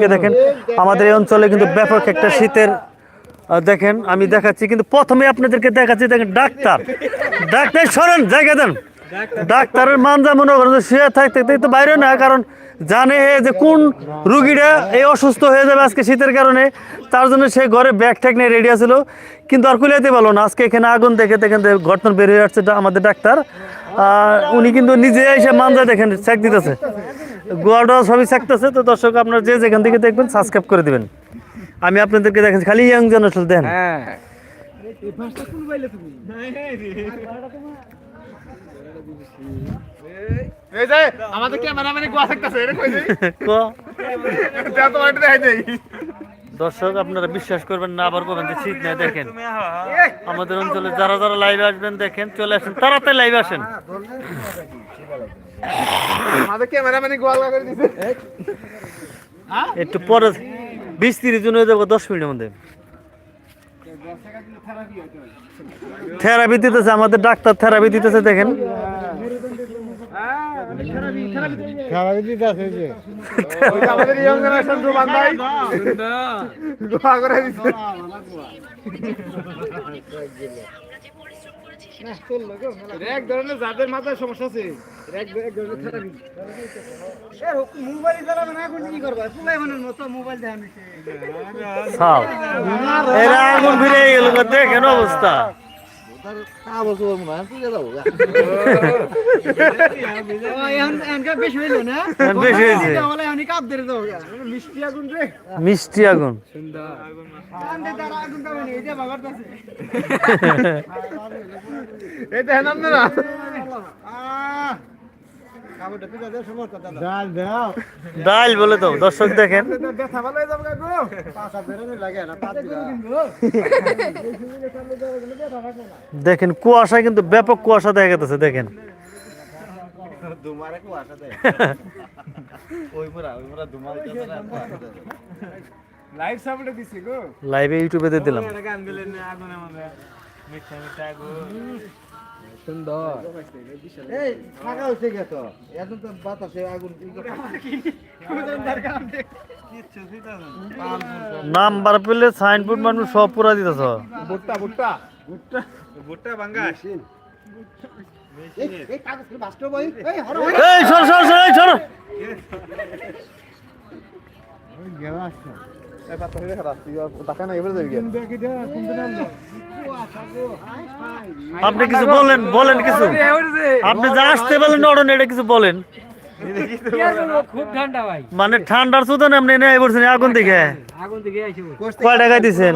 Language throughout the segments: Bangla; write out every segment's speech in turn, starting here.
দর্শককে দেখেন, আমাদের এই অঞ্চলে কিন্তু ব্যাপক একটা শীতের দেখেন, আমি দেখাচ্ছি, কিন্তু প্রথমে আপনাদেরকে দেখাচ্ছি, দেখেন, ডাক্তার। ডাক্তার, সরেন, জায়গা দেন। ডাক্তারের মান যেমন শুয়ে থাকতে তো বাইরে না, কারণ জানে যে কোন রুগীরা এই অসুস্থ হয়ে যাবে আজকে শীতের কারণে। তার জন্য সে ঘরে ব্যাগ ট্যাগ নিয়ে রেডি আছিল। কিন্তু আর কুলাইতে পারল না। আজকে এখানে আগুন দেখে, দেখেন যে ঘটনা বের হয়ে আসছে আমাদের ডাক্তার। উনি কিন্তু নিজে এসে মানজা দেখেন চেক দিতেছে। গোয়াটা সবই চেকতেছে তো দর্শক আপনারা যে যেখান থেকে দেখবেন সাবস্ক্রাইব করে দিবেন। আমি আপনাদেরকে দেখেন খালি ইয়াং জেনারেশন দেন হ্যাঁ এই যে আমাদের গোয়া থাকতেছে এটা কই যাই ক? যা তোমার দেখাই দেই। দর্শক আপনারা বিশ্বাস করবেন না আবার করবেন যে শীত নেই দেখেন। আমাদের অঞ্চলে যারা যারা লাইভে আসবেন দেখেন চলে আসেন তাড়াতাড়ি লাইভে আসেন। দিছে। একটু পরে বিশ তিরিশ জন হয়ে যাব দশ মিনিটের মধ্যে। থেরাপি দিতেছে আমাদের ডাক্তার থেরাপি দিতেছে দেখেন ওই যে আমাদের ইয়ং জেনারেশন রোমান ভাই গোয়া করে দিছে এক ধরনের যাদের মাথায় সমস্যা আছে এরা আগুন ফিরে গেল দেখেন অবস্থা। মিষ্টি আগুন পাবে না এই যে বাবার কাছে এই দেখেন আপনারা ডাল বলে তো দর্শক দেখেন। দেখেন কুয়াশা কিন্তু ব্যাপক কুয়াশা দেখা গেছে দেখেন। লাইভ সাপোর্টে দিছে গো। লাইভে ইউটিউবে দিয়ে দিলাম। আগুন এই ফাঁকা হচ্ছে গেছ এখন তো বাতাসে আগুন নাম্বার পেলে সাইনবোর্ড মানুষ সব পুরা দিতেছ। ভুট্টা ভুট্টা। ভুট্টা। ভুট্টা বাঙ্গাস। এই কাগজ বাস্ট বই এই হর এই সর সর সর এই সর এই আপনি কিছু বলেন বলেন কিছু। আপনি যা আসতে বলেন অরণ এটা কিছু বলেন। মানে ঠান্ডার সুতরাং আপনি নেই বলছেন আগুন দিকে? কয় দিছেন?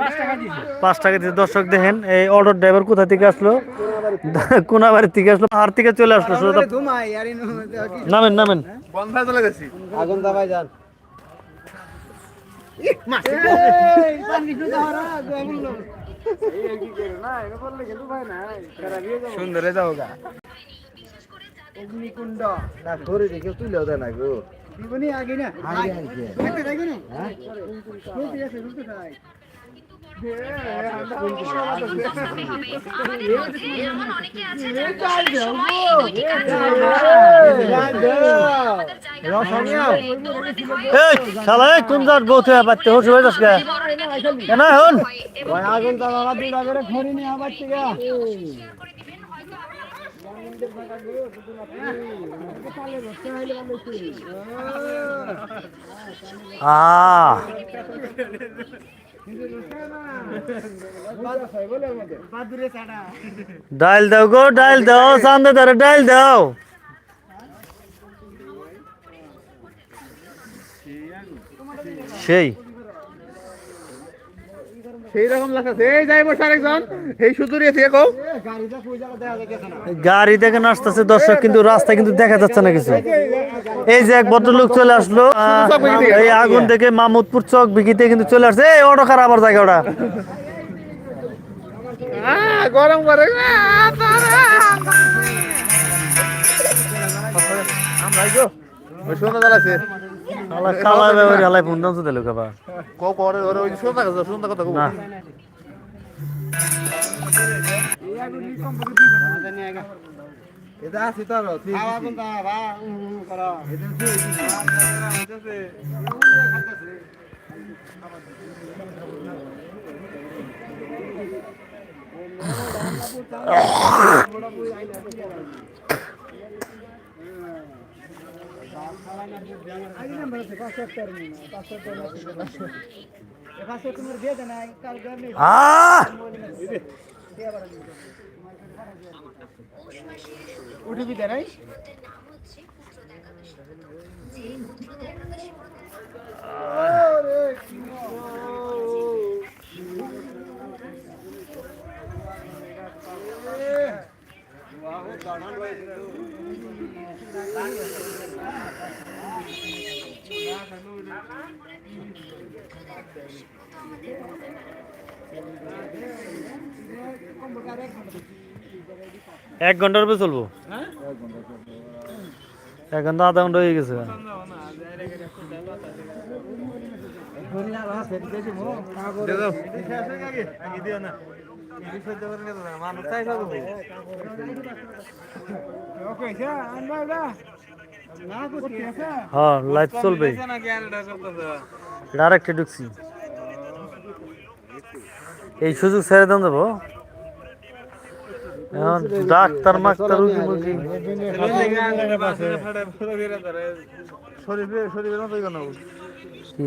পাঁচ টাকা দিছে। পাঁচ টাকা দিচ্ছে দর্শক দেখেন এই অর্ডার ড্রাইভার কোথা থেকে আসলো? কোনাবাড়ি থেকে আসলো আর থেকে চলে আসলো নামেন নামেন। বন্ধ চলে গেছি। আগুন দাবাই যান পানি শুধু হারা আগুন সুন্দরে যাও গা। অগ্নিকুণ্ড। না ধরে রেখে তুলেও দেয় না গো। জীবনী আগে না। আগে আগে। কোন জাত বউ তুই পারতে হোস হয়ে যাস কেন হন আগুন তালা দুটা করে খড়ি নিয়ে আবার থেকে আ ডাইল দাও গো ডাইল দাও চান্দা ধরে ডাইল দাও। সেই। সেই রকম লাগছে এই যাই আরেকজন। এই সুদূরে আছে কও। গাড়িটা কই জায়গা দেখা যাচ্ছে না গাড়ি দেখে আসতেছে দর্শক কিন্তু রাস্তা কিন্তু দেখা যাচ্ছে না কিছু। এই যে এক ভদ্রলোক চলে আসলো এই আগুন থেকে মামুদপুর চক বিকিতে কিন্তু চলে আসছে। এই অটো খারাপ আবার জায়গা ওটা? গরম করে। আমরা শালা কালা ব্যাপারে হালাই ফোন দাম দিল কাবা। কো করে ওরে ওই সোনা কথা সোনা কথা না। এটা আছে তো আরও তুই খাওয়া কোনটা? বা করো। আগে নাম্বার আছে পাঁচশো একটা পাঁচশো একটা পাঁচশো তোমার দিয়ে দেন কাল গরমে আহ! উঠে দিতে নাই এক ঘণ্টার উপরে চলবো? এক ঘণ্টা আধা ঘণ্টা হয়ে গেছে। ওকে হ্যাঁ লাইভ চলবে। ডাইরেক্টে ঢুকছি। এই সুযোগ ছেড়ে দেন দেবো। ডাক্তার মাক্তার রুগী মুগী শরীফে শরীফের মতোই কেন কি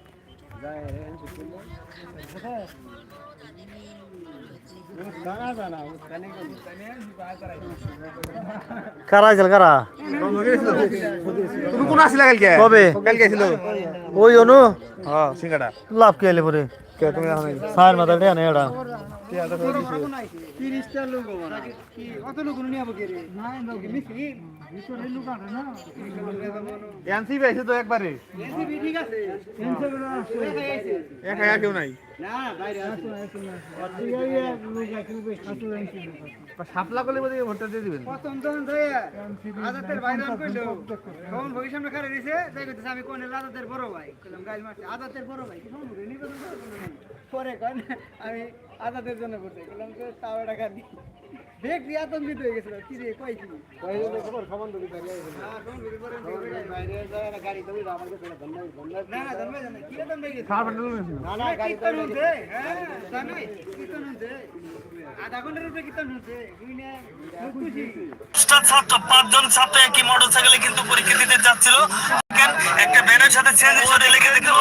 কারা আইছিল কারা? তুমি কোন আসলে কালকে? কবে? কালকে ছিল ওই অনু? হ্যাঁ সিঙ্গাটা লাভ কে এলে পরে? কে তুমি সার মাথা দেয়া নেই এটা তিরিশটা লোক লোক নিয়ে কে রে আছে তো একবারে? ঠিক আছে। একা একা কেউ নাই? সাপলা করলে বোধহয় ভোটটা দিয়ে দিবেন? ভাই নাম তখন ভগি সামনে খারে দিছে তাই কইতেছে আমি কোন আদাতের বড় ভাই? বড় ভাই কি পরে কন আমি আদাতের জন্য করতে টাকা দেখ দিয়ে আতঙ্কিত হয়ে গেছিল কি রে কই কি? খবর খবর দিবি বাইরে না গাড়ি না না ধন্যবাদ কি না হ্যাঁ আধা ঘণ্টার উপরে খুশি। ছাত্র পাঁচজন ছাত্র একই মোটরসাইকেলে কিন্তু পরীক্ষা দিতে যাচ্ছিল। দেখেন, একটা ভ্যানের সাথে চেঞ্জ করে লেগে দিতে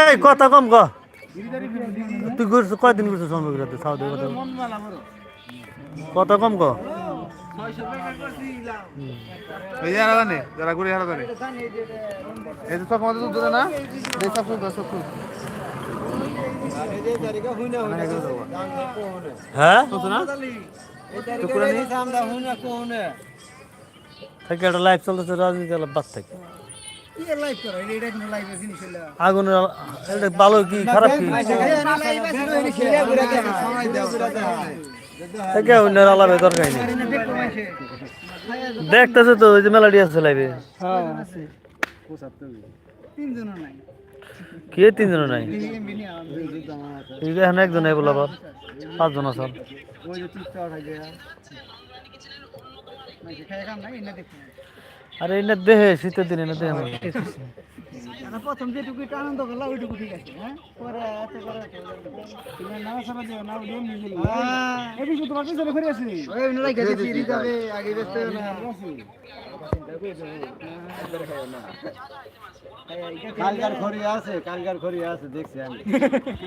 এই, কথা কম ক। তুই ঘুরছ, কয়দিন ঘুরছিস সমগ্রতে সাউদি কথা। কথা কম ক। এই যে নেই যারা ঘুরে নেই এই যে সব আমাদের দুধ না? এই সব সব হ্যাঁ? থেকে একটা লাইফ চলতেছে রাজনীতি বাদ থেকে। আগুনের এটা ভালো কি খারাপ কি? থেকে অন্যের আলাপে দরকার নেই। দেখো দেখতেছে তো ওই যে মেলাডি আছে লাইভে হ্যাঁ। তিনজন নাই কি তিনজন নাই? এখানে একজন নাই বলে আবার পাঁচজন দেখো আর এই না দেহে শীতের দিনে না দেহে প্রথম যেটুকু আনন্দ করলাম ওইটুকু ঠিক আছে হ্যাঁ? পরে এত করে না সারা দিও না ওই এমনি এই বিষয় তোমার পিছনে ঘুরে আসি। ওই এমনি রাখা দিছি রিজার্ভে আগে ব্যস্ত না। কালকার খড়ি আছে কালকার খড়ি আছে দেখছি আমি।